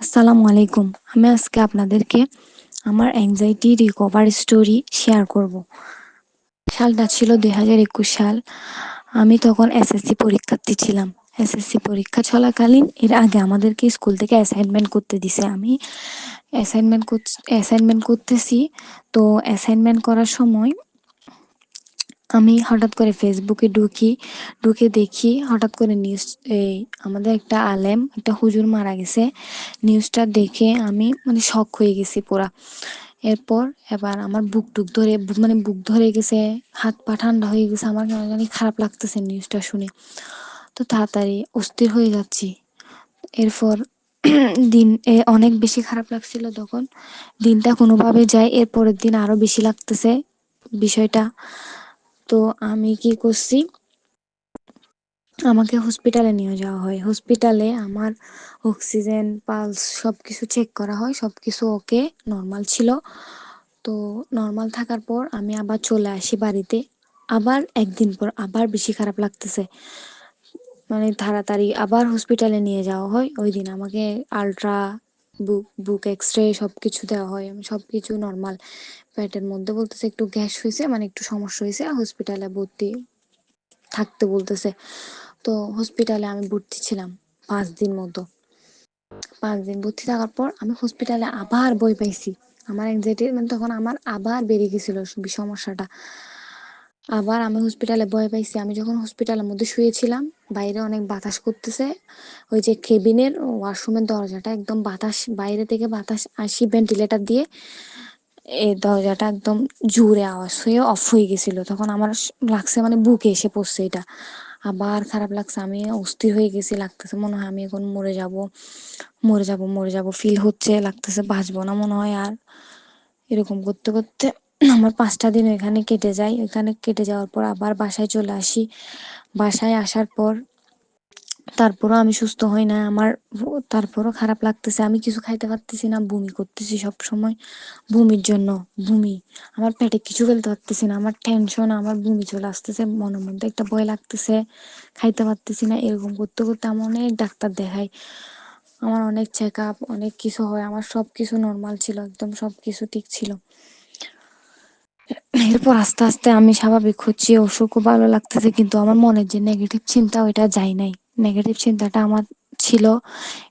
আসসালামু আলাইকুম। আমি আজকে আপনাদেরকে আমার অ্যাংজাইটি রিকভার স্টোরি শেয়ার করব। সালটা ছিল দুই হাজার একুশ সাল। আমি তখন এসএসসি পরীক্ষার্থী ছিলাম। এসএসসি পরীক্ষা চলাকালীন এর আগে আমাদেরকে স্কুল থেকে অ্যাসাইনমেন্ট করতে দিছে। আমি অ্যাসাইনমেন্ট অ্যাসাইনমেন্ট করতেছি। তো অ্যাসাইনমেন্ট করার সময় আমি হঠাৎ করে ফেসবুকে ঢুকি, ঢুকে দেখি হঠাৎ করে নিউজ এই আমাদের একটা আলেম, একটা হুজুর মারা গেছে। নিউজটা দেখে আমি মানে শক হয়ে গেছি পুরা। এরপর এবার আমার বুক টুক ধরে মানে বুক ধরে গেছে, হাত পা ঠান্ডা হয়ে গেছে, আমার কেন জানি খারাপ লাগতেছে নিউজটা শুনে। তো তাড়াতাড়ি অস্থির হয়ে যাচ্ছি। এরপর দিন অনেক বেশি খারাপ লাগছিল তখন। দিনটা কোনোভাবে যায়, এরপরের দিন আরও বেশি লাগতেছে বিষয়টা। তো আমি কি করছি? আমাকে হসপিটালে নিয়ে যাওয়া হয়। হসপিটালে আমার অক্সিজেন পালস সব কিছু চেক করা হয়। সব কিছু ওকে নর্মাল ছিল। তো নর্মাল থাকার পর আমি আবার চলে আসি বাড়িতে। আবার একদিন পর আবার বেশি খারাপ লাগতেছে। মানে তাড়াতাড়ি আবার হসপিটালে নিয়ে যাওয়া হয়। ওই দিন আমাকে আলট্রা বুক বুক এক্স রে সব কিছু দেওয়া হয়। আমি সব কিছু নর্মাল পেটের মধ্যে বলতেছে, একটু গ্যাস হয়েছে মানে একটু সমস্যা হয়েছে হসপিটালে ভর্তি থাকতে বলতেছে। তো হসপিটালে আমি ভর্তি ছিলাম পাঁচ দিন মতো। পাঁচ দিন ভর্তি থাকার পর আমি হসপিটালে আবার বই পাইছি। আমার এনজাইটি মানে তখন আমার আবার বেড়ে গেছিল সমস্যাটা। আবার আমি হসপিটালে ভয় পাইছি। আমি যখন হসপিটালের মধ্যে শুয়েছিলাম, বাইরে অনেক বাতাস করতেছে। ওই যে কেবিনের ওয়াশরুমের দরজাটা একদম বাতাস, বাইরে থেকে বাতাস আসি ভেন্টিলেটার দিয়ে। এই দরজাটা একদম জোরে আওয়াজ হয়ে অফ হয়ে গেছিল। তখন আমার লাগছে মানে বুকে এসে পড়ছে এটা। আবার খারাপ লাগছে, আমি অস্থির হয়ে গেছি, লাগতেছে মনে হয় আমি এখন মরে যাব। মরে যাব মরে যাব ফিল হচ্ছে, লাগতেছে বাঁচবো না মনে হয় আর। এরকম করতে করতে আমার পাঁচটা দিন ওইখানে কেটে যায় ওইখানে কেটে যাওয়ার পর আবার বাসায় চলে আসি। বাসায় আসার পর তারপরও আমি সুস্থ হই না। আমার তারপরও খারাপ লাগতেছে। আমি কিছু খাইতে পারতেছি না, বমি করতেছি সব সময় বমির জন্য, বমি। আমার পেটে কিছু ফেলতে পারতেছি না। আমার টেনশন আমার বমি চলে আসতেছে। মনের মধ্যে একটা ভয় লাগতেছে। খাইতে পারতেছি না। এরকম করতে করতে আমার অনেক ডাক্তার দেখাই আমার অনেক চেক আপ অনেক কিছু হয়। আমার সব কিছু নর্মাল ছিল। একদম সব কিছু ঠিক ছিল। এরপর আস্তে আস্তে আমি স্বাভাবিক হচ্ছি, অসুখও ভালো লাগতেছে, কিন্তু আমার মনের যে নেগেটিভ চিন্তা, ওইটা যায় নাই। নেগেটিভ চিন্তাটা আমার ছিল।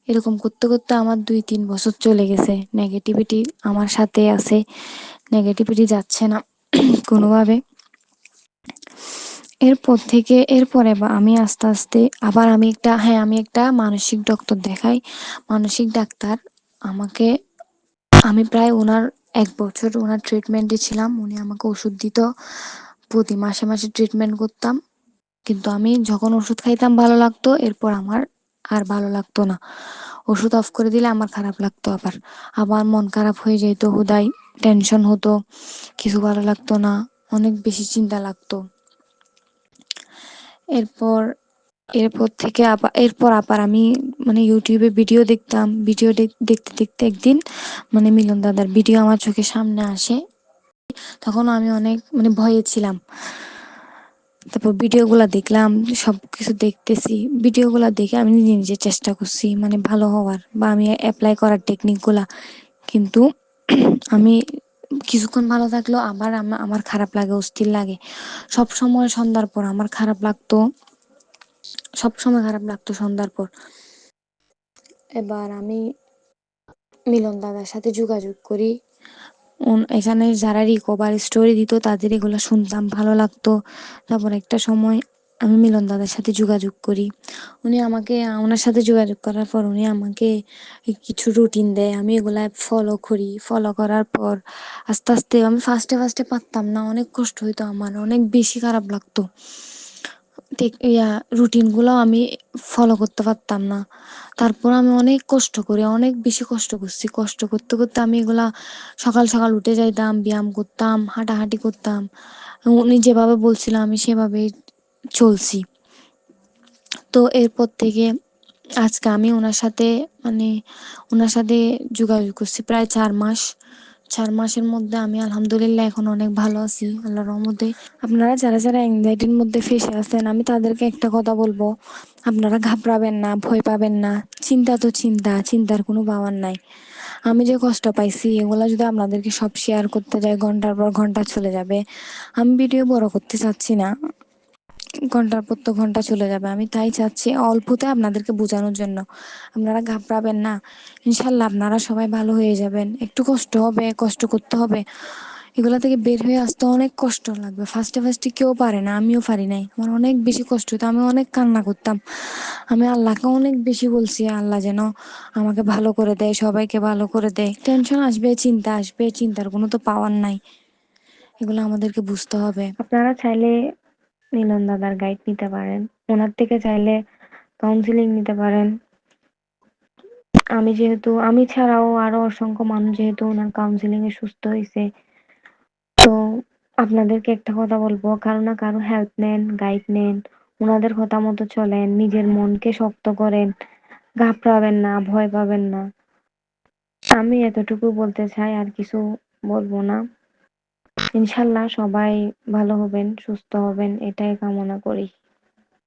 এরকম করতে করতে আমার দুই তিন বছর চলে গেছে। নেগেটিভিটি আমার সাথে আছে। নেগেটিভিটি যাচ্ছে না কোনোভাবে। এরপর থেকে, এরপরে আমি আস্তে আস্তে আবার আমি একটা হ্যাঁ আমি একটা মানসিক ডক্টর দেখাই। মানসিক ডাক্তার আমাকে, আমি প্রায় ওনার এক বছর ওনার ট্রিটমেন্টে ছিলাম, উনি আমাকে ওষুধ দিত। প্রতি মাসে মাসে ট্রিটমেন্ট করতাম। কিন্তু আমি যখন ওষুধ খাইতাম, ভালো লাগতো, এরপর আমার আর ভালো লাগতো না। ওষুধ অফ করে দিলে আমার খারাপ লাগতো আবার। আবার মন খারাপ হয়ে যেত, হুদাই টেনশন হতো, কিছু ভালো লাগতো না, অনেক বেশি চিন্তা লাগতো। এরপর এরপর থেকে আবার, এরপর আবার আমি মানে ইউটিউবে ভিডিও দেখতাম। ভিডিও দেখতে দেখতে একদিন মানে মিলন দাদার ভিডিও আমার চোখের সামনে আসে। তখন আমি অনেক মানে ভয়ে ছিলাম। তারপর ভিডিওগুলো দেখলাম সব কিছু দেখতেছি ভিডিওগুলো দেখে আমি নিজে নিজে চেষ্টা করছি মানে ভালো হওয়ার বা আমি অ্যাপ্লাই করার টেকনিকগুলা কিন্তু আমি কিছুক্ষণ ভালো থাকলেও আবার আমার খারাপ লাগে, অস্থির লাগে। সব সময় সন্ধ্যার পর আমার খারাপ লাগতো। সব সময় খারাপ লাগতো সন্ধ্যার পর। এবার আমি মিলন দাদার সাথে যোগাযোগ করি। এখানে যারা রিকভার স্টোরি দিত তাদের এগুলো শুনতাম, ভালো লাগতো। তারপর একটা সময় আমি মিলন দাদার সাথে যোগাযোগ করি। উনি আমাকে, ওনার সাথে যোগাযোগ করার পর উনি আমাকে কিছু রুটিন দেয়। আমি এগুলা ফলো করি। ফলো করার পর আস্তে আস্তে আমি ফার্স্টে ফার্স্টে পারতাম না। অনেক কষ্ট হইতো আমার, অনেক বেশি খারাপ লাগতো। ইয়া রুটিনগুলো আমি ফলো করতে পারতাম না। তারপর আমি অনেক কষ্ট করি, অনেক বেশি কষ্ট করছি। কষ্ট করতে করতে আমি এগুলা সকাল সকাল উঠে যাইতাম, ব্যায়াম করতাম, হাঁটাহাঁটি করতাম। উনি যেভাবে বলছিল, আমি সেভাবে চলছি। তো এরপর থেকে আজকে আমি ওনার সাথে মানে ওনার সাথে যোগাযোগ করছি প্রায় চার মাস। চার মাসের মধ্যে আমি আলহামদুলিল্লাহ এখন অনেক ভালো আছি, আল্লাহর রহমতে। আপনারা যারা যারা এংজাইটির মধ্যে ফেসে আছেন, আমি তাদেরকে একটা কথা বলব। আপনারা ঘাবড়াবেন না, ভয় পাবেন না। চিন্তা তো চিন্তা, চিন্তার কোনো পাওয়ার নাই। আমি যে কষ্ট পাইছি, এগুলো যদি আপনাদেরকে সব শেয়ার করতে যাই, ঘণ্টার পর ঘণ্টা চলে যাবে। আমি ভিডিও বড় করতে চাচ্ছি না। ঘণ্টার পর তো ঘণ্টা চলে যাবে। আমি তাই চাচ্ছি অল্পতে আপনাদেরকে বোঝানোর জন্য। আপনারা ঘাবড়াবেন না। ইনশাল্লাহ আপনারা সবাই ভালো হয়ে যাবেন। একটু কষ্ট হবে, কষ্ট করতে হবে। এগুলা থেকে বের হয়ে আসতে অনেক কষ্ট লাগবে। ফার্স্টে ফার্স্টে কেউ পারে না, আমিও পারি নাই। আমার অনেক বেশি কষ্ট হতো, আমি অনেক কান্না করতাম। আমি আল্লাহকে অনেক বেশি বলছি, আল্লাহ যেন আমাকে ভালো করে দেয়, সবাইকে ভালো করে দেয়। টেনশন আসবে, চিন্তা আসবে, চিন্তার কোনো তো পাওয়ার নাই। এগুলো আমাদেরকে বুঝতে হবে। আপনারা চাইলে মিলন দাদার গাইড নিতে পারেন। ওনার থেকে চাইলে কাউন্সিলিং নিতে পারেন। আমি যেহেতু, আমি ছাড়াও আরও অসংখ্য মানুষ যেহেতু ওনার কাউন্সিলিং এ সুস্থ হয়েছে তো আপনাদেরকে একটা কথা বলব, কারও না কারও হেল্প নেন গাইড নেন, ওনাদের কথা মতো চলেন, নিজের মনকে শক্ত করেন, ঘাবড়াবেন না, ভয় পাবেন না। আমি এতটুকু বলতে চাই, আর কিছু বলব না। ইনশাল্লাহ সবাই ভালো হবেন সুস্থ হবেন এটাই কামনা করি।